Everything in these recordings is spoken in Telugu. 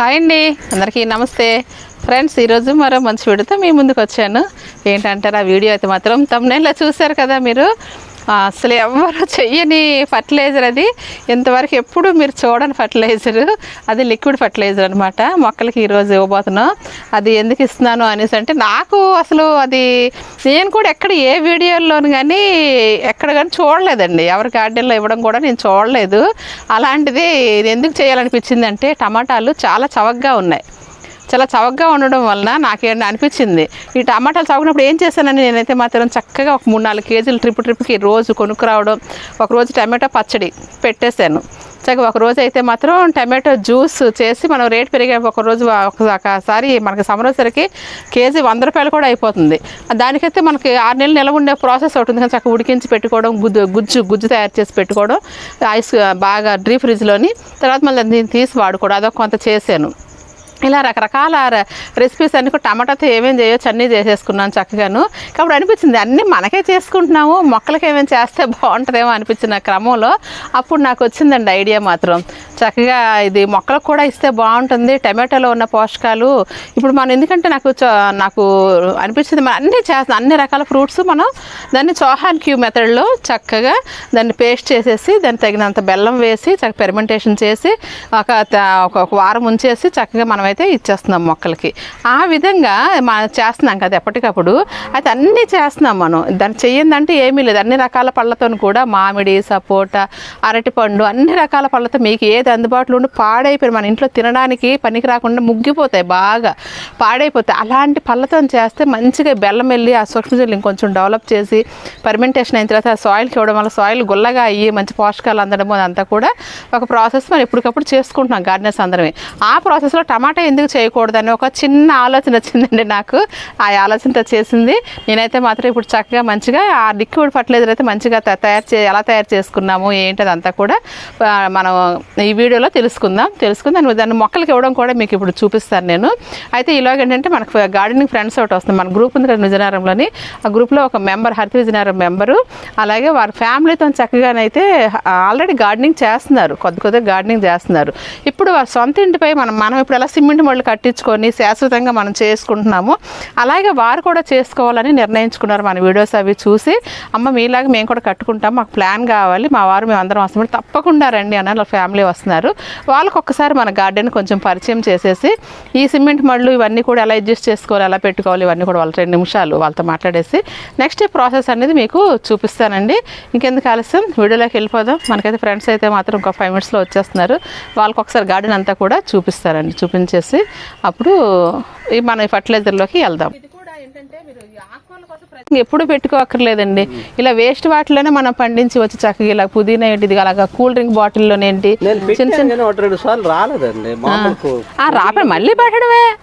హాయ్ అండి. అందరికీ నమస్తే. ఫ్రెండ్స్ ఈరోజు మరో మంచి వీడియోతో మీ ముందుకు వచ్చాను. ఏంటంటారు ఆ వీడియో అయితే మాత్రం తమ్మునేలా చూశారు కదా మీరు? అసలు ఎవరు చెయ్యని ఫర్టిలైజర్ అది. ఇంతవరకు ఎప్పుడు మీరు చూడని ఫర్టిలైజర్ అది లిక్విడ్ ఫర్టిలైజర్ అనమాట మొక్కలకి ఈరోజు ఇవ్వబోతున్నాం. అది ఎందుకు ఇస్తున్నాను అనేసి అంటే నాకు అసలు అది నేను కూడా ఎక్కడ ఏ వీడియోలోను కానీ ఎక్కడ కానీ చూడలేదండి. ఎవరి గార్డెన్లో ఇవ్వడం కూడా నేను చూడలేదు. అలాంటిది ఎందుకు చేయాలనిపించింది అంటే టమాటాలు చాలా చవకగా ఉన్నాయి. చాలా చవకగా ఉండడం వలన నాకేంటి అనిపించింది. ఈ టమాటాలు చవకనప్పుడు ఏం చేశానని నేనైతే మాత్రం చక్కగా ఒక మూడు నాలుగు కేజీలు ట్రిప్ ట్రిప్కి రోజు కొనుక్కురావడం ఒకరోజు టమాటో పచ్చడి పెట్టేశాను. చక్కగా ఒక రోజు అయితే మాత్రం టమాటో జ్యూస్ చేసి మనం రేట్ పెరిగే ఒక రోజు ఒకసారి మనకి సమరసరికి కేజీ వంద రూపాయలు కూడా అయిపోతుంది. దానికైతే మనకి ఆరు నెలలు నిలవ ఉండే ప్రాసెస్ ఒకటి ఉంది కానీ చక్కగా ఉడికించి పెట్టుకోవడం గుజ్జు గుజ్జు గుజ్జు తయారు చేసి పెట్టుకోవడం ఐస్ బాగా డ్రీ ఫ్రిడ్జ్లోని తర్వాత మళ్ళీ దీన్ని తీసి వాడుకోవడం అదొక కొంత చేశాను. ఇలా రకరకాల రె- రెసిపీస్ అన్ని టమాటాతో ఏమేమి చేయొచ్చు అన్నీ చేసేసుకున్నాను చక్కగాను. కాబట్టి అనిపించింది అన్నీ మనకే చేసుకుంటున్నాము మొక్కలకి ఏమేమి చేస్తే బాగుంటుందేమో అనిపించిన క్రమంలో అప్పుడు నాకు వచ్చిందండి ఐడియా మాత్రం. చక్కగా ఇది మొక్కలకు కూడా ఇస్తే బాగుంటుంది టమాటోలో ఉన్న పోషకాలు. ఇప్పుడు మనం ఎందుకంటే నాకు చ- నాకు అనిపించింది మనం అన్నీ చేస్తాం అన్ని రకాల ఫ్రూట్స్ మనం దాన్ని చోహాన్ క్యూ మెథడ్లో చక్కగా దాన్ని పేస్ట్ చేసేసి దాన్ని తగినంత బెల్లం వేసి చక్కగా పెర్మెంటేషన్ చేసి ఒక త- ఒక వారం ఉంచేసి చక్కగా మనం అయితే ఇచ్చేస్తున్నాం మొక్కలకి. ఆ విధంగా మనం చేస్తున్నాం కదా ఎప్పటికప్పుడు. అయితే అన్నీ చేస్తున్నాం మనం. దాన్ని చెయ్యిందంటే ఏమీ లేదు. అన్ని రకాల పళ్ళతో కూడా మామిడి సపోటా అరటిపండు అన్ని రకాల పళ్ళతో మీకు ఏది అందుబాటులో ఉండి పాడైపోయి మన ఇంట్లో తినడానికి పనికి రాకుండా ముగ్గిపోతాయి బాగా. పాడైపోతాయి. అలాంటి పళ్ళతో చేస్తే మంచిగా బెల్లం వెళ్ళి ఆ సూక్ష్మజీవులు ఇంకొంచెం డెవలప్ చేసి పర్మెంటేషన్ అయిన తర్వాత సాయిల్కి ఇవ్వడం వల్ల సాయిల్ గుల్లగా అయ్యి మంచి పోషకాలు అందడం అదంతా కూడా ఒక ప్రాసెస్ మనం ఎప్పటికప్పుడు చేసుకుంటున్నాం గార్డెన్స్ అందరమే. ఆ ప్రాసెస్లో టమాటా ఎందుకు చేయకూడదని ఒక చిన్న ఆలోచన వచ్చిందండి నాకు. ఆ ఆలోచనతో చేసింది. నేనైతే మాత్రం ఇప్పుడు చక్కగా మంచిగా ఆ లిక్విడ్ ఫర్టిలైజర్ అయితే మంచిగా త- తయారు చే ఎలా తయారు చేసుకున్నాము ఏంటి అంతా కూడా మనం ఈ వీడియోలో తెలుసుకుందాం. తెలుసుకుందాం. దాన్ని దాన్ని మొక్కలకి ఇవ్వడం కూడా మీకు ఇప్పుడు చూపిస్తాను నేను. అయితే ఇలాగ ఏంటంటే మనకు గార్డెనింగ్ ఫ్రెండ్స్ ఒకటి వస్తుంది. మన గ్రూప్ ఉంది కదా విజయనగరంలోని. ఆ గ్రూప్లో ఒక మెంబర్ హరిత విజయనగరం మెంబరు. అలాగే వారి ఫ్యామిలీతో చక్కగానైతే ఆల్రెడీ గార్డెనింగ్ చేస్తున్నారు. కొద్ది కొద్దిగా గార్డెనింగ్ చేస్తున్నారు. ఇప్పుడు వారి సొంత ఇంటిపై మనం మనం ఇప్పుడు ఎలా సిమెంట్ మళ్ళీ కట్టించుకొని శాశ్వతంగా మనం చేసుకుంటున్నాము. అలాగే వారు కూడా చేసుకోవాలని నిర్ణయించుకున్నారు మన వీడియోస్ అవి చూసి. అమ్మ మీలాగా మేము కూడా కట్టుకుంటాం మాకు ప్లాన్ కావాలి మా వారు మేము అందరం వస్తాం. తప్పకుండా రండి అని వాళ్ళ ఫ్యామిలీ వస్తున్నారు. వాళ్ళకి ఒక్కసారి మన గార్డెన్ కొంచెం పరిచయం చేసేసి ఈ సిమెంట్ మళ్ళు ఇవన్నీ కూడా ఎలా అడ్జస్ట్ చేసుకోవాలి ఎలా పెట్టుకోవాలి ఇవన్నీ కూడా వాళ్ళ రెండు నిమిషాలు వాళ్ళతో మాట్లాడేసి. నెక్స్ట్ ప్రాసెస్ అనేది మీకు చూపిస్తానండి. ఇంకెందుకు ఆలస్యం? వీడియోలోకి వెళ్ళిపోదాం. మనకైతే ఫ్రెండ్స్ అయితే మాత్రం ఒక ఫైవ్ మినిట్స్లో వచ్చేస్తున్నారు. వాళ్ళకి ఒకసారి గార్డెన్ అంతా కూడా చూపిస్తారండి చేసి అప్పుడు ఈ మన ఫర్టిలైజర్లోకి వెళ్దాం. ఇది కూడా ఏంటంటే మీరు ఎప్పుడు పెట్టుకోక్కర్లేదండి. ఇలా వేస్ట్ వాటిలోనే మనం పండించి వచ్చి చక్కగా. ఇలా పుదీనా ఏంటిది అలాగా కూల్ డ్రింక్ బాటిల్లోనేంటి నేను పెట్టాను కానీ ఒకటి రెండు సార్లు రాలేదండి. మామూలు ఆ రాపడి మళ్ళీ పెట్టడమే.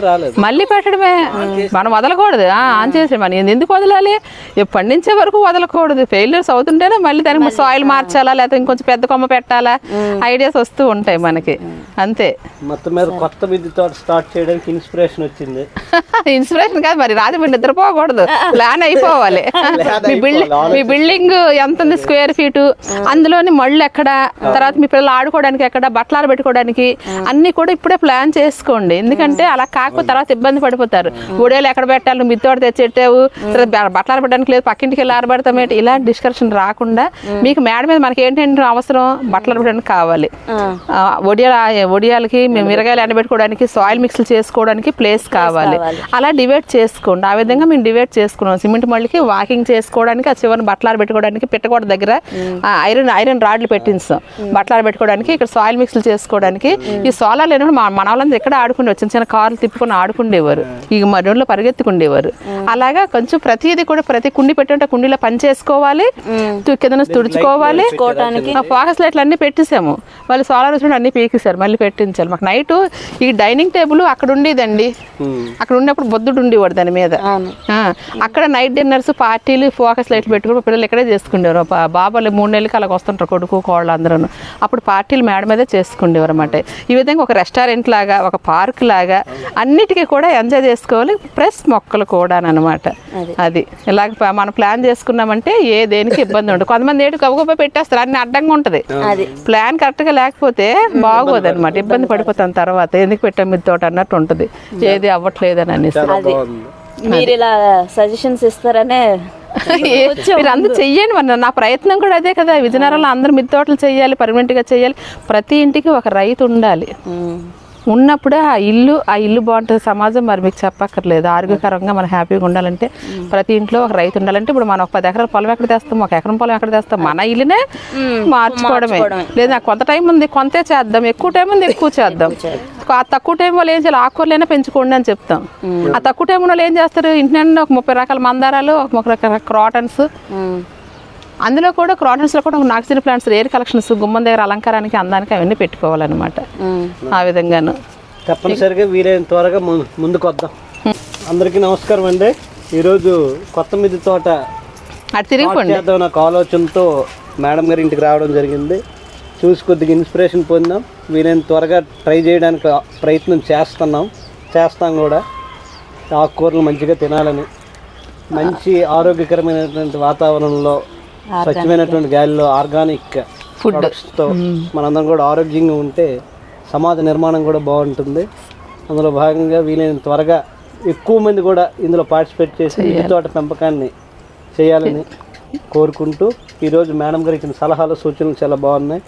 రాలేదు. మళ్ళీ పెట్టడమే. మనం వదలకూడదు. ఆ, ఆన్ చేసి మనం ఎందు- ఎందుకు వదలాలి? పండించే వరకు వదలకూడదు. ఫెయిల్యూర్స్ అవుతుంటేనే మళ్ళీ దానికి సాయిల్ మార్చాలా లేకపోతే ఇంకొంచెం పెద్ద కొమ్మ పెట్టాలా? ఐడియాస్ వస్తూ ఉంటాయి మనకి. అంతే. మొత్తం మీద కొత్త స్టార్ట్ చేయడానికి ఇన్స్పిరేషన్ వచ్చింది. ఇన్స్పిరేషన్ కాదు మరి. రాత్రి మీరు నిద్రపోకూడదు ప్లాన్ అయిపోవాలి. మీ బిల్డింగ్ మీ బిల్డింగ్ ఎంత ఉంది స్క్వేర్ ఫీట్? అందులోని మళ్ళు ఎక్కడ? తర్వాత మీ పిల్లలు ఆడుకోవడానికి ఎక్కడ? బట్టలు పెట్టుకోవడానికి? అన్ని కూడా ఇప్పుడే ప్లాన్ చేసుకోండి. ఎందుకంటే అలా కాకపోతే తర్వాత ఇబ్బంది పడిపోతారు. ఒడేలు ఎక్కడ పెట్టాలి? నువ్వు మిత్తోడు తెచ్చెట్టావు బట్టలు పెట్టడానికి లేదు. పక్కింటికి వెళ్ళి ఆరబెడతాం ఏంటి? ఇలాంటి డిస్కషన్ రాకుండా మీకు మేడ మీద మనకి ఏంటంటే అవసరం? బట్టలు పెట్టడానికి కావాలి. ఒడియాల ఒడియాలకి మేము మిరగాయలు ఎండబెట్టుకోవడానికి సాయిల్ మిక్స్లు చేసుకోవడానికి ప్లేస్ కావాలి. అలా డివైడ్ చేసుకోండి. ఆ విధంగా మేము డివైడ్ చేసుకున్నాం. సిమెంట్ మళ్ళీకి వాకింగ్ చేసుకోవడానికి ఆ చివరిని బట్టలు పెట్టుకోవడానికి పెట్టకూడదు దగ్గర ఐరన్ ఐరన్ రాడ్లు పెట్టించాం. బట్టలు పెట్టుకోవడానికి ఇక్కడ సాయిల్ మిక్స్లు చేసుకోవడానికి. ఈ సోలార్ లేనప్పుడు మా మన వాళ్ళందరూ ఎక్కడ ఆడుకుండే చిన్న చిన్న కార్లు తిప్పుకొని ఆడుకుండేవారు. ఈ మధ్యలో పరిగెత్తుకుండేవారు. అలాగా కొంచెం ప్రతిదీ కూడా ప్రతి కుండి పెట్టుంటే కుండీలో పని చేసుకోవాలి. కింద తుడుచుకోవాలి. ఫోకస్ లైట్లు అన్ని పెట్టేసాము. వాళ్ళు సోలార్ వచ్చినప్పుడు అన్ని పీకేశారు మళ్ళీ పెట్టించాలి మాకు నైట్ ఈ డైనింగ్ టేబుల్ అక్కడ ఉండేదండి. అక్కడ ఉన్నప్పుడు బొద్దుడు ఉండేవాడు దాని మీద. అక్కడ నైట్ డిన్నర్స్ పార్టీలు ఫోకస్ లైట్లు పెట్టుకుని పిల్లలు ఇక్కడే చేసుకునేవారు బా- బాబాలు మూడు నెలలకి అలాగ వస్తుంటారు కొడుకు కోళ్ళు అందరూ అప్పుడు పార్టీలు మేడ మీదే చేసుకునేవారు అనమాట ఈ విధంగా ఒక రెస్టారెంట్ లాగా ఒక పార్క్ లాగా అన్నిటికీ కూడా ఎంజాయ్ చేసుకోవాలి. ప్లస్ మొక్కలు కూడా అనమాట అది. ఇలాగ మనం ప్లాన్ చేసుకున్నామంటే ఏ దేనికి ఇబ్బంది ఉండదు. కొంతమంది ఏడు గబగబా పెట్టేస్తారు. అన్ని అడ్డంగా ఉంటుంది. అది. ప్లాన్ కరెక్ట్గా లేకపోతే బాగోదు అనమాట ఇబ్బంది పడిపోతాం తర్వాత. ఎందుకు పెట్టాం మీ తోట అన్నట్టు ఉంటుంది. ఏది అవ్వట్లేదని అనేసి. మీరు ఇలా సజెషన్స్ ఇస్తారనే మీరు అందరూ చెయ్యండి మరి. నా ప్రయత్నం కూడా అదే కదా. విజయనగరంలో అందరూ మిద్దె తోటలు చేయాలి పర్మనెంట్గా చేయాలి. ప్రతి ఇంటికి ఒక రైతు ఉండాలి. ఉన్నప్పుడే ఆ ఇల్లు ఆ ఇల్లు బాగుంటుంది సమాజం మరి మీకు చెప్పక్కర్లేదు. ఆరోగ్యకరంగా మనం హ్యాపీగా ఉండాలంటే ప్రతి ఇంట్లో ఒక రైతు ఉండాలంటే ఇప్పుడు మనం ఒక పది ఎకరాల పొలం ఎక్కడ తెస్తాం ఒక ఎకరం పొలం ఎక్కడ తెస్తాం మన ఇల్లునే మార్చుకోవడమే. లేదా నాకు కొంత టైం ఉంది కొంతే చేద్దాం ఎక్కువ టైం ఉంది ఎక్కువ చేద్దాం. ఆ తక్కువ టైం వాళ్ళు ఏం చేయాలి? ఆకుకూరలైనా పెంచుకోండి అని చెప్తాం. ఆ తక్కువ టైం వాళ్ళు ఏం చేస్తారు? ఇంటి ఒక ముప్పై రకాల మందారాలు ఒక ముప్పై రకాల క్రాటన్స్. అందులో కూడా క్రాటన్స్లో కూడా ఒక నాక్సిన్ ప్లాంట్స్ రేర్ కలెక్షన్స్ గుమ్మం దగ్గర అలంకారానికి అందానికి అవన్నీ పెట్టుకోవాలన్నమాట. ఆ విధంగాను. తప్పనిసరిగా వీలైన త్వరగా ముందుకు వద్దాం. అందరికీ నమస్కారం అండి. ఈరోజు కొత్త మిద్దె తోట చేద్దాం నాకు ఆలోచనతో మేడం గారి ఇంటికి రావడం జరిగింది. చూసి కొద్దిగా ఇన్స్పిరేషన్ పొందాం. వీలైన త్వరగా ట్రై చేయడానికి ప్రయత్నం చేస్తున్నాం. చేస్తాం కూడా. ఆకుకూరలు మంచిగా తినాలని. మంచి ఆరోగ్యకరమైనటువంటి వాతావరణంలో స్వచ్ఛమైనటువంటి గాలిలో ఆర్గానిక్ ఫుడ్తో మనందరం కూడా ఆరోగ్యంగా ఉంటే సమాజ నిర్మాణం కూడా బాగుంటుంది. అందులో భాగంగా వీలైన త్వరగా ఎక్కువ మంది కూడా ఇందులో పార్టిసిపేట్ చేసి ఇంటి తోట పెంపకాన్ని చేయాలని కోరుకుంటూ ఈరోజు మేడం గారు ఇచ్చిన సలహాలు సూచనలు చాలా బాగున్నాయి.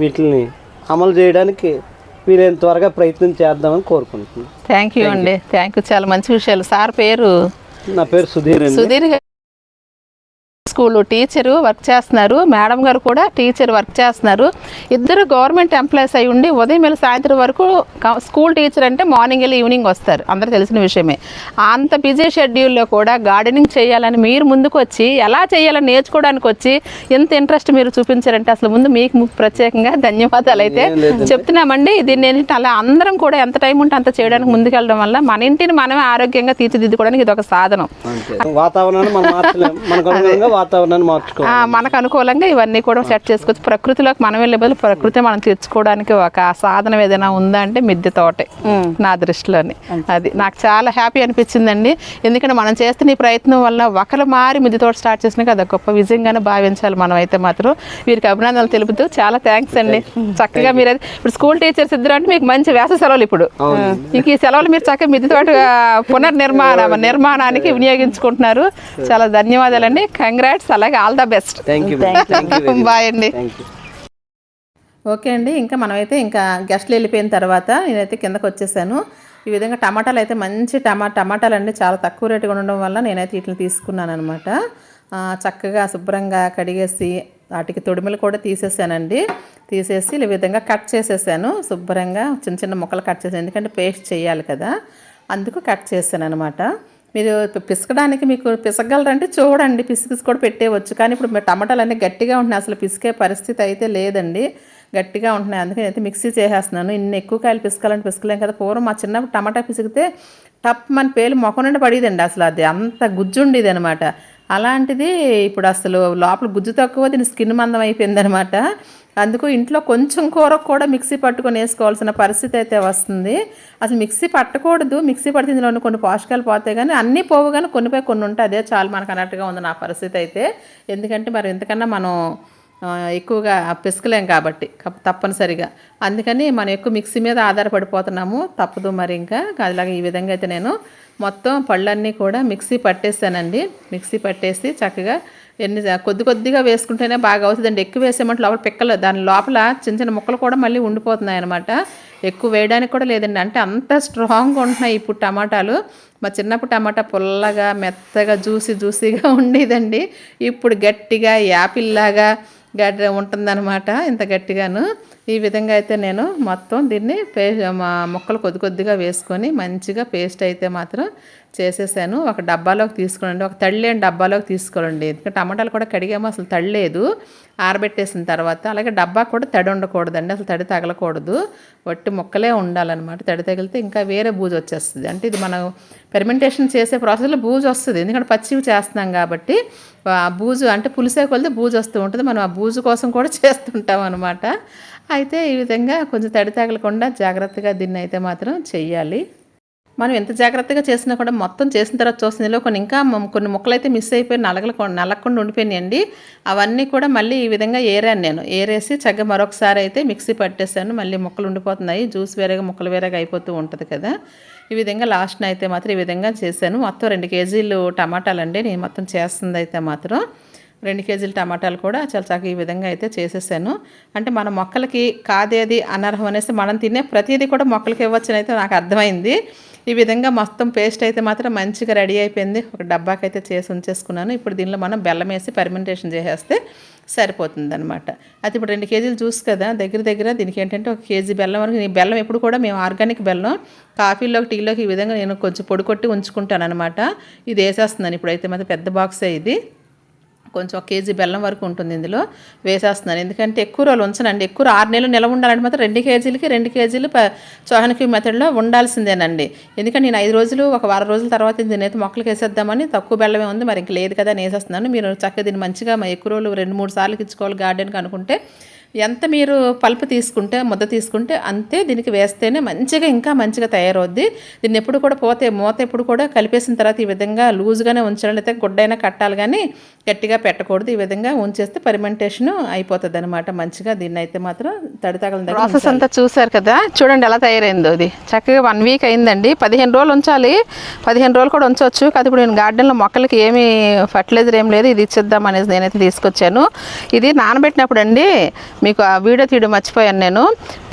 వీటిని అమలు చేయడానికి వీలైన త్వరగా ప్రయత్నం చేద్దామని కోరుకుంటున్నాను. థ్యాంక్ యూ అండి. థ్యాంక్ యూ చాలా మంచి విషయాలు. సార్ పేరు? నా పేరు Sudheer Sudheer school teacher work చేస్తున్నారు. మేడం గారు కూడా టీచర్ వర్క్ చేస్తున్నారు. ఇద్దరు గవర్నమెంట్ ఎంప్లాయీస్ అయి ఉండి ఉదయం వెళ్ళి సాయంత్రం వరకు స్కూల్ టీచర్ అంటే మార్నింగ్ వెళ్ళి ఈవినింగ్ వస్తారు. అందరూ తెలిసిన విషయమే. అంత బిజీ షెడ్యూల్లో కూడా గార్డెనింగ్ చేయాలని మీరు ముందుకు వచ్చి ఎలా చేయాలని నేర్చుకోవడానికి వచ్చి ఎంత ఇంట్రెస్ట్ మీరు చూపించారంటే అసలు ముందు మీకు ప్రత్యేకంగా ధన్యవాదాలు అయితే చెప్తున్నామండి. దీన్ని ఏంటంటే అలా అందరం కూడా ఎంత టైం ఉంటే అంత చేయడానికి ముందుకెళ్ళడం వల్ల మన ఇంటిని మనమే ఆరోగ్యంగా తీర్చిదిద్దుకోవడానికి ఇది ఒక సాధనం వాతావరణాన్ని మనం మార్చలేం. మనకు అనుగుణంగా వాతావరణాన్ని మార్చుకోవాలి. ఆ, మనకు అనుకూలంగా ఇవన్నీ కూడా సెట్ చేసుకోవచ్చు ప్రకృతిలోకి మనం వెళ్ళే బదులు ప్రకృతి మనం తెచ్చుకోవడానికి ఒక సాధనం ఏదైనా ఉందా అంటే మిద్దె తోటే. నా దృష్టిలోని. అది నాకు చాలా హ్యాపీ అనిపించిందండి. ఎందుకంటే మనం చేస్తున్న ఈ ప్రయత్నం వల్ల ఒకరు మారి మిద్దె తోట స్టార్ట్ చేసినాక అది గొప్ప విజయంగానే భావించాలి మనం అయితే మాత్రం. వీరికి అభినందనలు తెలుపుతూ చాలా థ్యాంక్స్ అండి. చక్కగా మీరు ఇప్పుడు స్కూల్ టీచర్స్ ఇద్దరు అంటే మీకు మంచి వేస సెలవులు ఇప్పుడు. ఇంక ఈ సెలవులు మీరు చక్కగా మిద్దె తోట పునర్నిర్మాణ నిర్మాణానికి వినియోగించుకుంటున్నారు. చాలా ధన్యవాదాలండి. కంగ్రాట్స్ అలాగే ఆల్ ద బెస్ట్ బాయ్ అండి. ఓకే అండి ఇంకా మనమైతే ఇంకా గెస్ట్లు వెళ్ళిపోయిన తర్వాత నేనైతే కిందకు వచ్చేసాను. ఈ విధంగా టమాటాలు అయితే మంచి టమా టమాటాలు అండి చాలా తక్కువ రేటుగా ఉండడం వల్ల నేనైతే వీటిని తీసుకున్నాను అనమాట చక్కగా శుభ్రంగా కడిగేసి వాటికి తొడిమలు కూడా తీసేసానండి. తీసేసి ఈ విధంగా కట్ చేసేసాను. శుభ్రంగా చిన్న చిన్న ముక్కలు కట్ చేసాను. ఎందుకంటే పేస్ట్ చేయాలి కదా అందుకు కట్ చేశాను అనమాట మీరు పిసకడానికి మీకు పిసగలరంటే చూడండి పిసికిసి కూడా పెట్టేయవచ్చు. కానీ ఇప్పుడు మీ టమాటాలు అన్నీ గట్టిగా ఉంటున్నాయి. అసలు పిసికే పరిస్థితి అయితే లేదండి. గట్టిగా ఉంటున్నాయి. అందుకని అయితే మిక్సీ చేసేస్తున్నాను. ఇన్ని ఎక్కువ కాయలు పిసకాలంటే పిసకలేం కదా. పూర్వం మా చిన్నప్పుడు టమాటా పిసికితే టప్ మన పేలు మొఖం నుండి పడేదండి అసలు అది. అంత గుజ్జు ఉండేది అనమాట అలాంటిది ఇప్పుడు అసలు లోపల గుజ్జు తక్కువ దీని స్కిన్ మందం అయిపోయిందనమాట అందుకు ఇంట్లో కొంచెం కూర కూడా మిక్సీ పట్టుకొని వేసుకోవాల్సిన పరిస్థితి అయితే వస్తుంది. అసలు మిక్సీ పట్టకూడదు. మిక్సీ పడితే ఇందులో కొన్ని పోషకాలు పోతాయి కానీ అన్నీ పోవు కానీ కొన్నిపై కొన్ని ఉంటాయి అదే చాలు మనకు అన్నట్టుగా ఉంది నా పరిస్థితి అయితే. ఎందుకంటే మరి ఎంతకన్నా మనం ఎక్కువగా పిసకలేం కాబట్టి తప్పనిసరిగా. అందుకని మనం ఎక్కువ మిక్సీ మీద ఆధారపడిపోతున్నాము. తప్పదు మరి ఇంకా. అదిలాగా ఈ విధంగా అయితే నేను మొత్తం పళ్ళన్నీ కూడా మిక్సీ పట్టేసానండి. మిక్సీ పట్టేసి చక్కగా ఎన్ని కొద్ది కొద్దిగా వేసుకుంటేనే బాగా అవుతుందండి. ఎక్కువ వేసేమంటే లోపల పిక్కలు దాని లోపల చిన్న చిన్న ముక్కలు కూడా మళ్ళీ ఉండిపోతున్నాయి అనమాట ఎక్కువ వేయడానికి కూడా లేదండి. అంటే అంత స్ట్రాంగ్గా ఉంటున్నాయి ఇప్పుడు టమాటాలు. మా చిన్నప్పుడు టమాటా పుల్లగా మెత్తగా జ్యూసీ జ్యూసీగా ఉండేదండి. ఇప్పుడు గట్టిగా యాపిల్లాగా గడ్డ ఉంటుందన్నమాట. ఇంత గట్టిగాను. ఈ విధంగా అయితే నేను మొత్తం దీన్ని పే మా ముక్కలు కొద్ది కొద్దిగా వేసుకొని మంచిగా పేస్ట్ అయితే మాత్రం చేసేసాను. ఒక డబ్బాలోకి తీసుకోండి ఒక తడి లేని డబ్బాలోకి తీసుకోండి ఎందుకంటే టమాటాలు కూడా కడిగామో అసలు తడలేదు ఆరబెట్టేసిన తర్వాత అలాగే డబ్బా కూడా తడి ఉండకూడదండి. అసలు తడి తగలకూడదు. వట్టి ముక్కలే ఉండాలన్నమాట. తడి తగిలితే ఇంకా వేరే బూజు వచ్చేస్తుంది. అంటే ఇది మనం పెర్మెంటేషన్ చేసే ప్రాసెస్లో బూజు వస్తుంది. ఎందుకంటే పచ్చివి చేస్తున్నాం కాబట్టి ఆ బూజు అంటే పులిసే కొలితే బూజు వస్తూ ఉంటుంది. మనం ఆ బూజు కోసం కూడా చేస్తుంటాం అనమాట అయితే ఈ విధంగా కొంచెం తడి తగలకుండా జాగ్రత్తగా దీన్ని అయితే మాత్రం చెయ్యాలి. మనం ఎంత జాగ్రత్తగా చేసినా కూడా మొత్తం చేసిన తర్వాత చూస్తుందిలో కొన్ని ఇంకా కొన్ని ముక్కలు అయితే మిస్ అయిపోయి నలగలు నలగకుండా ఉండిపోయినాయండి. అవన్నీ కూడా మళ్ళీ ఈ విధంగా ఏరాను నేను. ఏరేసి చక్కగా మరొకసారి అయితే మిక్సీ పట్టేసాను. మళ్ళీ ముక్కలు ఉండిపోతున్నాయి. జ్యూస్ వేరేగా ముక్కలు వేరేగా అయిపోతూ ఉంటుంది కదా. ఈ విధంగా లాస్ట్న అయితే మాత్రం ఈ విధంగా చేశాను. మొత్తం రెండు కేజీలు టమాటాలండి. నేను మొత్తం చేస్తుంది అయితే మాత్రం. రెండు కేజీల టమాటాలు కూడా చాలా చక్కగా ఈ విధంగా అయితే చేసేసాను. అంటే మన మొక్కలకి కాదేది అనర్హం అనేసి మనం తినే ప్రతిదీ కూడా మొక్కలకి ఇవ్వచ్చని అయితే నాకు అర్థమైంది. ఈ విధంగా మొత్తం పేస్ట్ అయితే మాత్రం మంచిగా రెడీ అయిపోయింది. ఒక డబ్బాకి అయితే చేసి ఉంచేసుకున్నాను. ఇప్పుడు దీనిలో మనం బెల్లం వేసి పర్మెంటేషన్ చేసేస్తే సరిపోతుంది అనమాట అది ఇప్పుడు రెండు కేజీలు జ్యూస్ కదా దగ్గర దగ్గర దీనికి ఏంటంటే ఒక కేజీ బెల్లం వరకు ఈ బెల్లం ఎప్పుడు కూడా మేము ఆర్గానిక్ బెల్లం కాఫీలోకి టీలోకి ఈ విధంగా నేను కొంచెం పొడి కొట్టి ఉంచుకుంటాను అనమాట ఇది వేసేస్తున్నాను. ఇప్పుడైతే మాత్రం పెద్ద బాక్సే ఇది. కొంచెం ఒక కేజీ బెల్లం వరకు ఉంటుంది ఇందులో వేసేస్తున్నాను ఎందుకంటే ఎక్కువ రోజులు ఉంచనండి. ఎక్కువ ఆరు నెలలు నిలవ ఉండాలంటే మాత్రం రెండు కేజీలకి రెండు కేజీలు చోహనకి మెథడ్లో ఉండాల్సిందేనండి. ఎందుకంటే నేను ఐదు రోజులు ఒక వారం రోజుల తర్వాత దీనైతే మొక్కలకి వేసేద్దామని తక్కువ బెల్లమే ఉంది. మరి ఇంక లేదు కదా అని వేసేస్తున్నాను. మీరు చక్కగా దీన్ని మంచిగా ఎక్కువ రోజులు రెండు మూడు సార్లు ఇచ్చుకోవాలి గార్డెన్కి అనుకుంటే ఎంత మీరు పల్పు తీసుకుంటే ముద్ద తీసుకుంటే అంతే దీనికి వేస్తేనే మంచిగా ఇంకా మంచిగా తయారవుద్ది. దీన్ని ఎప్పుడు కూడా పోతే మూత ఎప్పుడు కూడా కలిపేసిన తర్వాత ఈ విధంగా లూజ్గానే ఉంచాలి. లేకపోతే గుడ్డైనా కట్టాలి కానీ గట్టిగా పెట్టకూడదు. ఈ విధంగా ఉంచేస్తే పరిమెంటేషన్ అయిపోతుంది అనమాట మంచిగా దీన్ని అయితే మాత్రం తడి తగలని దగ్గర ప్రాసెస్ అంతా చూసారు కదా? చూడండి ఎలా తయారైందో ఇది. చక్కగా వన్ వీక్ అయిందండి. పదిహేను రోజులు ఉంచాలి. పదిహేను రోజులు కూడా ఉంచవచ్చు. కాదు ఇప్పుడు నేను గార్డెన్లో మొక్కలకి ఏమీ ఫర్టిలైజర్ ఏం లేదు. ఇది ఇచ్చేద్దాం అనేసి నేనైతే తీసుకొచ్చాను. ఇది నానబెట్టినప్పుడు అండి మీకు ఆ వీడియో తీయడం మర్చిపోయాను నేను.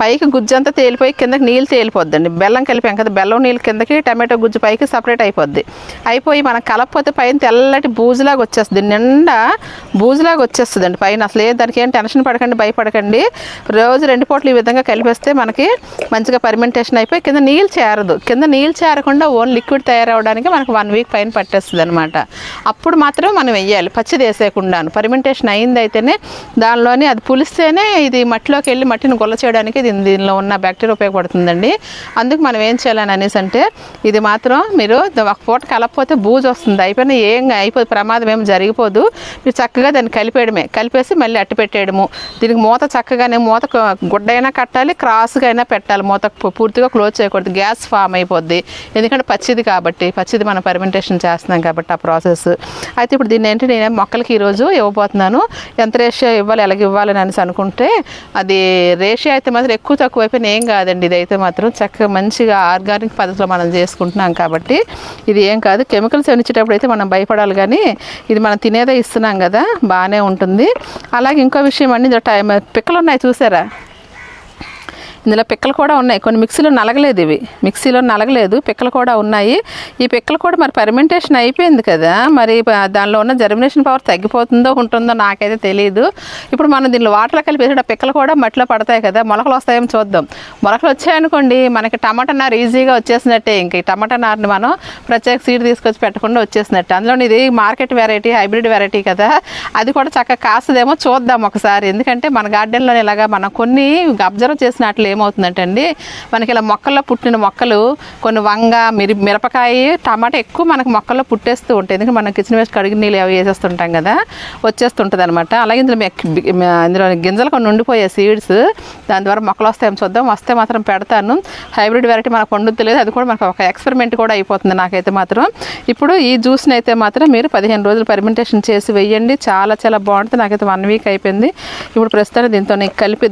పైకి గుజ్జు అంతా తేలిపోయి కిందకి నీళ్ళు తేలిపోద్దండి. బెల్లం కలిపాం కదా బెల్లం నీళ్ళు కిందకి టమాటో గుజ్జు పైకి సపరేట్ అయిపోద్ది. అయిపోయి మనం కలపపోతే పైన తెల్లటి బూజులాగా వచ్చేస్తుంది. నిండా బూజులాగా వచ్చేస్తుందండి పైన. అసలు ఏ దానికి ఏం టెన్షన్ పడకండి భయపడకండి. రోజు రెండు పూటలు ఈ విధంగా కలిపేస్తే మనకి మంచిగా పర్మెంటేషన్ అయిపోయి కింద నీళ్ళు చేరదు. కింద నీళ్ళు చేరకుండా ఓన్ లిక్విడ్ తయారవడానికి మనకు వన్ వీక్ పైన పట్టేస్తుంది అనమాట అప్పుడు మాత్రం మనం వెయ్యాలి. పచ్చిది వేసేయకుండాను పర్మెంటేషన్ అయింది అయితేనే దానిలోని అది పులిస్తేనే ఇది మట్టిలోకి వెళ్ళి మట్టిని గొల్ల చేయడానికి ఇది దీనిలో ఉన్న బ్యాక్టీరియా ఉపయోగపడుతుందండి. అందుకు మనం ఏం చేయాలని అనేసి అంటే ఇది మాత్రం మీరు ఒక పూట కలపకపోతే బూజు వస్తుంది. అయిపోయినా ఏం అయిపోదు ప్రమాదం ఏం జరిగిపోదు. మీరు చక్కగా దాన్ని కలిపేయడమే. కలిపేసి మళ్ళీ అట్టు పెట్టేయడము. దీనికి మూత చక్కగానే మూత గుడ్డైనా కట్టాలి క్రాస్గా అయినా పెట్టాలి. మూత పూర్తిగా క్లోజ్ చేయకూడదు. గ్యాస్ ఫామ్ అయిపోద్ది. ఎందుకంటే పచ్చిది కాబట్టి పచ్చిది మనం పర్మెంటేషన్ చేస్తున్నాం కాబట్టి ఆ ప్రాసెస్. అయితే ఇప్పుడు దీన్ని ఏంటి నేను మొక్కలకి ఈరోజు ఇవ్వబోతున్నాను. ఎంత రేషియో ఇవ్వాలి ఎలాగ ఇవ్వాలని అనేసి అనుకుంటే అది రేషియో అయితే మాత్రం ఎక్కువ తక్కువ అయిపోయినా ఏం కాదండి. ఇది అయితే మాత్రం చక్కగా మంచిగా ఆర్గానిక్ పద్ధతిలో మనం చేసుకుంటున్నాం కాబట్టి ఇది ఏం కాదు. కెమికల్స్ ఏమైనా ఇచ్చేటప్పుడు అయితే మనం భయపడాలి కానీ ఇది మనం తినేదే ఇస్తున్నాం కదా బాగానే ఉంటుంది. అలాగే ఇంకో విషయం అండి టైం పిక్కలు ఉన్నాయి చూసారా? ఇందులో పిక్కలు కూడా ఉన్నాయి. కొన్ని మిక్సీలో నలగలేదు ఇవి. మిక్సీలో నలగలేదు పిక్కలు కూడా ఉన్నాయి. ఈ పిక్కలు కూడా మరి పర్మెంటేషన్ అయిపోయింది కదా. మరి దానిలో ఉన్న జర్మినేషన్ పవర్ తగ్గిపోతుందో ఉంటుందో నాకైతే తెలియదు ఇప్పుడు మనం దీనిలో వాటర్లో కలిపి పిక్కలు కూడా మట్టిలో పడతాయి కదా. మొలకలు వస్తాయేమో చూద్దాం. మొలకలు వచ్చాయనుకోండి మనకి టమాటా నారు ఈజీగా వచ్చేసినట్టే ఇంక. ఈ టమాటా నారుని మనం ప్రత్యేక సీడ్ తీసుకొచ్చి పెట్టకుండా వచ్చేసినట్టు. అందులో ఇది మార్కెట్ వెరైటీ హైబ్రిడ్ వెరైటీ కదా. అది కూడా చక్కగా కాస్తుందేమో చూద్దాం ఒకసారి. ఎందుకంటే మన గార్డెన్లో ఇలాగా మనం కొన్ని అబ్జర్వ్ చేసినట్లే. ఏమవుతుందంటే అండి మనకి ఇలా మొక్కల్లో పుట్టిన మొక్కలు కొన్ని వంగ మిరి మిరపకాయ టమాటా ఎక్కువ మనకు మొక్కల్లో పుట్టేస్తూ ఉంటాయి. ఎందుకంటే మనం కిచెన్ వేస్ట్ కడిగి నీళ్ళు అవి వేసేస్తుంటాం కదా వచ్చేస్తుంటుంది అనమాట అలాగే ఇందులో ఇందులో గింజలు కొన్ని ఉండిపోయే సీడ్స్ దాని ద్వారా మొక్కలు వస్తాయేమో చూద్దాం. వస్తే మాత్రం పెడతాను. హైబ్రిడ్ వెరైటీ మనకు వండుతలేదు అది కూడా మనకు ఒక ఎక్స్పెరిమెంట్ కూడా అయిపోతుంది నాకైతే మాత్రం. ఇప్పుడు ఈ జ్యూస్ని అయితే మాత్రం మీరు పదిహేను రోజులు పర్మెంటేషన్ చేసి వెయ్యండి చాలా చాలా బాగుంటుంది. నాకైతే వన్ వీక్ అయిపోయింది. ఇప్పుడు ప్రస్తుతానికి దీంతో కలిపి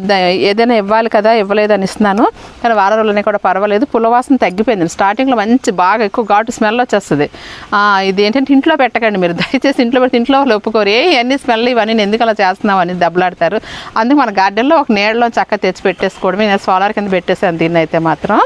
ఏదైనా ఇవ్వాలి కదా ఇవ్వలేదు అని ఇస్తున్నాను. కానీ వారం రోజులనే కూడా పర్వాలేదు. పులవాసన తగ్గిపోయింది. స్టార్టింగ్లో మంచి బాగా ఎక్కువ ఘాటు స్మెల్ వచ్చేస్తుంది. ఇది ఏంటంటే ఇంట్లో పెట్టకండి మీరు. దయచేసి ఇంట్లో పెడితే ఇంట్లో వాళ్ళు ఒప్పుకోరు. ఏ అన్ని స్మెల్ ఇవన్నీ నేను ఎందుకు అలా చేస్తున్నావు అని దెబ్బలాడతారు. అందుకు మన గార్డెన్లో ఒక నీడలో చక్క తెచ్చి పెట్టేసుకోవడమే. నేను సోలార్ కింద పెట్టేసాను దీన్ని అయితే మాత్రం.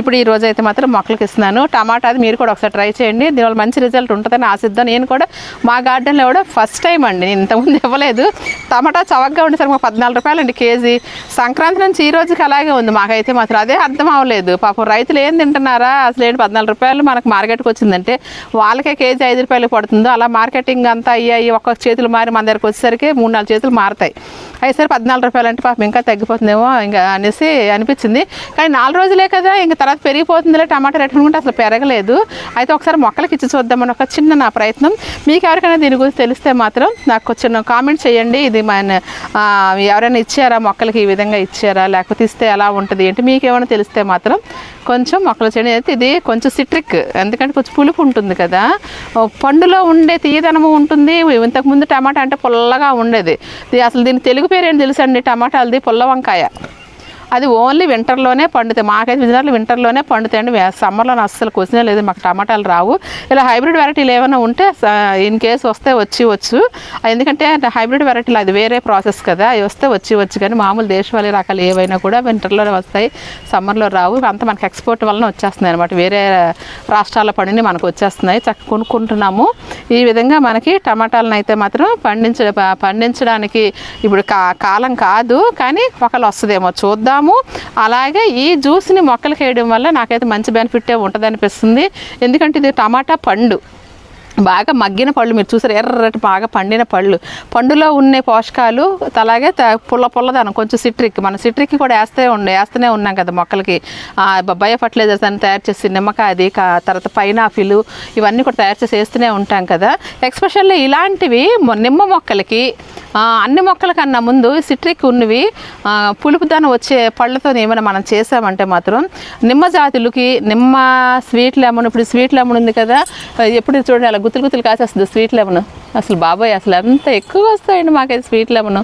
ఇప్పుడు ఈ రోజు అయితే మాత్రం మొక్కలకి ఇస్తున్నాను. టమాటా అది మీరు కూడా ఒకసారి ట్రై చేయండి. దీనివల్ల మంచి రిజల్ట్ ఉంటుందని ఆశిద్దాం. నేను కూడా మా గార్డెన్లో కూడా ఫస్ట్ టైం అండి. నేను ఇంతకుముందు ఇవ్వలేదు. టమాటా చవకగా ఉండేసరికి మాకు పద్నాలుగు రూపాయలు అండి కేజీ. సంక్రాంతి నుంచి ఈ రోజుకి అలాగే ఉంది. మాకైతే మాత్రం అదే అర్థం అవ్వలేదు. పాపం రైతులు ఏం తింటున్నారా? అసలు ఏంటి పద్నాలుగు రూపాయలు మనకు మార్కెట్కి వచ్చిందంటే వాళ్ళకే కేజీ ఐదు రూపాయలు పడుతుందో అలా మార్కెటింగ్ అంతా అయ్యాయి. ఒక్కొక్క చేతులు మారి మన దగ్గరకు వచ్చేసరికి మూడు నాలుగు చేతులు మారుతాయి. అయితే పద్నాలుగు రూపాయలు అంటే పాపం ఇంకా తగ్గిపోతుందేమో. ఇంకా అనేసి అనిపించింది. కానీ నాలుగు రోజులే కదా ఇంకా తర్వాత పెరిగిపోతుందిలే టమాటా రేట్ అనుకుంటే అసలు పెరగలేదు. అయితే ఒకసారి మొక్కలకి ఇచ్చి చూద్దామని ఒక చిన్న నా ప్రయత్నం. మీకు ఎవరికైనా దీని గురించి తెలిస్తే మాత్రం నాకు చిన్న కామెంట్ చేయండి. ఇది మన ఎవరైనా ఇచ్చారా? మొక్కలకి ఈ విధంగా ఇచ్చారా? లేకపోతే ఇస్తే ఎలా ఉంటుంది? ఏంటి? మీకు ఏమైనా తెలిస్తే మాత్రం కొంచెం మొక్కలు చేయడం అయితే ఇది కొంచెం సిట్రిక్. ఎందుకంటే కొంచెం పులుపు ఉంటుంది కదా. పండులో ఉండే తీయదనము ఉంటుంది. ఇంతకుముందు టమాటా అంటే పుల్లగా ఉండేది. ఇది అసలు దీని తెలుగు పేరు ఏంటి తెలుసండి? టమాటాలది పుల్ల వంకాయ. out. అది ఓన్లీ వింటర్లోనే పండుతాయి. మాకైతే విజయనగరంలో వింటర్లోనే పండుతాయండి సమ్మర్లో అస్సలు క్వశ్చనే లేదు. మాకు టమాటాలు రావు. ఇలా హైబ్రిడ్ వెరైటీలు ఏమైనా ఉంటే ఇన్ కేస్ వస్తే వచ్చి వచ్చు ఎందుకంటే హైబ్రిడ్ వెరైటీలు అది వేరే ప్రాసెస్ కదా. అవి వస్తే వచ్చి వచ్చు కానీ మామూలు దేశవాళీ రకాలు ఏవైనా కూడా వింటర్లోనే వస్తాయి. సమ్మర్లో రావు. అంతా మనకి ఎక్స్పోర్ట్ వలన వచ్చేస్తున్నాయి అనమాట వేరే రాష్ట్రాల పండిని మనకు వచ్చేస్తున్నాయి. చక్క కొనుక్కుంటున్నాము. ఈ విధంగా మనకి టమాటాలను అయితే మాత్రం పండించ పండించడానికి ఇప్పుడు కా కాలం కాదు. కానీ ఒకళ్ళు వస్తుందేమో చూద్దాం. చూద్దాము. అలాగే ఈ జ్యూస్ని మొక్కలకి వేయడం వల్ల నాకైతే మంచి బెనిఫిటే ఉంటుంది అనిపిస్తుంది ఎందుకంటే ఇది టమాటా పండు. బాగా మగ్గిన పళ్ళు మీరు చూసారు ఎర్రటి బాగా పండిన పళ్ళు. పండులో ఉండే పోషకాలు అలాగే త- పుల్ల పుల్లదనం కొంచెం సిట్రిక్. మన సిట్రిక్ కూడా వేస్తే ఉండే వేస్తూనే ఉన్నాం కదా మొక్కలకి. బయో ఫర్టిలైజర్స్ అని తయారు చేసి నిమ్మకాయ అది తర్వాత పైనాపిల్ ఇవన్నీ కూడా తయారు చేసి వేస్తూనే ఉంటాం కదా. ఎక్స్పెషల్లీ ఇలాంటివి నిమ్మ మొక్కలకి అన్ని మొక్కల కన్నా ముందు సిట్రిక్ ఉన్నవి పులుపుదనం వచ్చే పళ్ళతో ఏమైనా మనం చేసామంటే మాత్రం నిమ్మ జాతులకి నిమ్మ స్వీట్ లెమన్ ఇప్పుడు స్వీట్ లెమన్ ఉంది కదా ఎప్పుడు చూడండి అలా గుత్తులు గుత్తులు కాసేస్తుంది స్వీట్ లెమన్. అసలు బాబాయ్ అసలు ఎంత ఎక్కువ వస్తాయండి మాకైతే స్వీట్ లెమన్.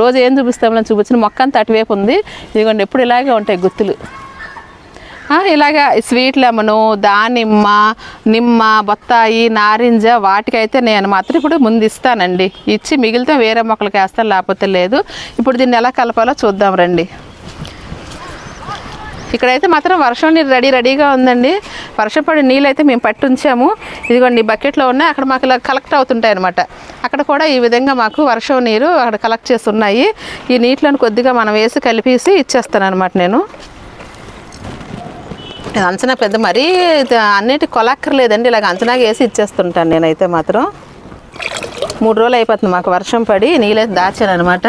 రోజు ఏం చూపిస్తామని చూపించిన మొక్క అంతా అటువైపు ఉంది. ఇదిగోండి ఎప్పుడు ఇలాగే ఉంటాయి గుత్తులు. ఇలాగా స్వీట్ లెమను దానిమ్మ నిమ్మ బత్తాయి నారింజ వాటికైతే నేను మాత్రం ఇప్పుడు ముందు ఇస్తానండి. ఇచ్చి మిగిలితే వేరే మొక్కలకి వేస్తాను లేకపోతే లేదు. ఇప్పుడు దీన్ని ఎలా కలపాలో చూద్దాం రండి. ఇక్కడైతే మాత్రం వర్షం నీరు రెడీ రెడీగా ఉందండి. వర్షపడి నీళ్ళు అయితే మేము పట్టుంచాము. ఇదిగోండి బకెట్లో ఉన్నాయి. అక్కడ మాకు ఇలా కలెక్ట్ అవుతుంటాయి అనమాట అక్కడ కూడా ఈ విధంగా మాకు వర్షం నీరు అక్కడ కలెక్ట్ చేసి ఉన్నాయి. ఈ నీటిలోని కొద్దిగా మనం వేసి కలిపేసి ఇచ్చేస్తాను అనమాట నేను. అంచనా పెద్ద మరీ అన్నిటి కొలక్కర్లేదండి. ఇలాగ అంచనా వేసి ఇచ్చేస్తుంటాను నేనైతే మాత్రం. మూడు రోజులు అయిపోతుంది మాకు వర్షం పడి నీళ్ళైతే దాచాను అనమాట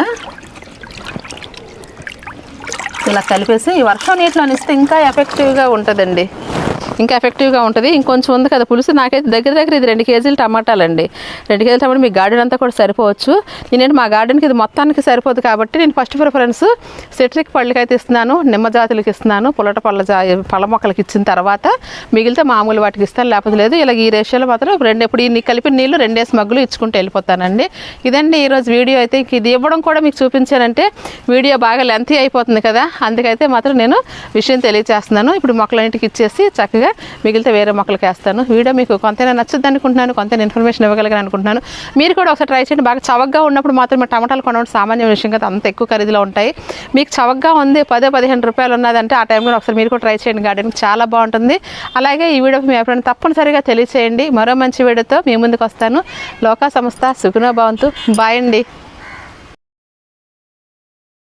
ఇలా కలిపేసి ఈ వర్షం నీటిలో ఇస్తే ఇంకా ఎఫెక్టివ్గా ఉంటుందండి. ఇంకా ఎఫెక్టివ్గా ఉంటుంది. ఇంకొంచెం ఉంది కదా పులుసు. నాకైతే దగ్గర దగ్గర ఇది రెండు కేజీలు టమాటాలండి. రెండు కేజీలు టమాటా మీ గార్డెన్ అంతా కూడా సరిపోవచ్చు. నేనంటే మా గార్డెన్కి ఇది మొత్తానికి సరిపోదు కాబట్టి నేను ఫస్ట్ ప్రిఫరెన్స్ సిట్రిక్ పళ్ళకి అయితే ఇస్తున్నాను నిమ్మ జాతులకి ఇస్తున్నాను పుల్లట పళ్ళ జా పళ్ళ మొక్కలకి ఇచ్చిన తర్వాత మిగిలితే మామూలు వాటికి ఇస్తాను. లేకపోతే లేదు ఇలా ఈ రేషియోలో మాత్రం రెండు ఇప్పుడు ఈ కలిపి నీళ్ళు రెండేసి మగ్గులు ఇచ్చుకుంటూ వెళ్ళిపోతానండి. ఇదండి ఈరోజు వీడియో అయితే ఇది ఇవ్వడం కూడా మీకు చూపించానంటే వీడియో బాగా లెంతీ అయిపోతుంది కదా. అందుకైతే మాత్రం నేను విషయం తెలియజేస్తున్నాను ఇప్పుడు మొక్కలన్నిటికి ఇచ్చేసి చక్కగా మిగిలితే వేరే మొక్కలకి వేస్తాను వీడియో మీకు కొంతైనా నచ్చుద్ది అనుకుంటున్నాను కొంత ఇన్ఫర్మేషన్ ఇవ్వగలిగాను అనుకుంటున్నాను. మీరు కూడా ఒకసారి ట్రై చేయండి. బాగా చవకగా ఉన్నప్పుడు మాత్రమే టమాటాలు కొనడం సామాన్య విషయం కదా అంత ఎక్కువ ఖరీదులో ఉంటాయి. మీకు చవకగా ఉంది పదే పదిహేను రూపాయలు ఉన్నదంటే ఆ టైంలో ఒకసారి మీరు కూడా ట్రై చేయండి. గార్డెన్ చాలా బాగుంటుంది. అలాగే ఈ వీడియో మీ ఎప్పుడైనా తప్పనిసరిగా తెలియచేయండి. మరో మంచి వీడియోతో మీ ముందుకు వస్తాను. లోకా సంస్థ సుగుణ భవంతు. బాయ్ అండి.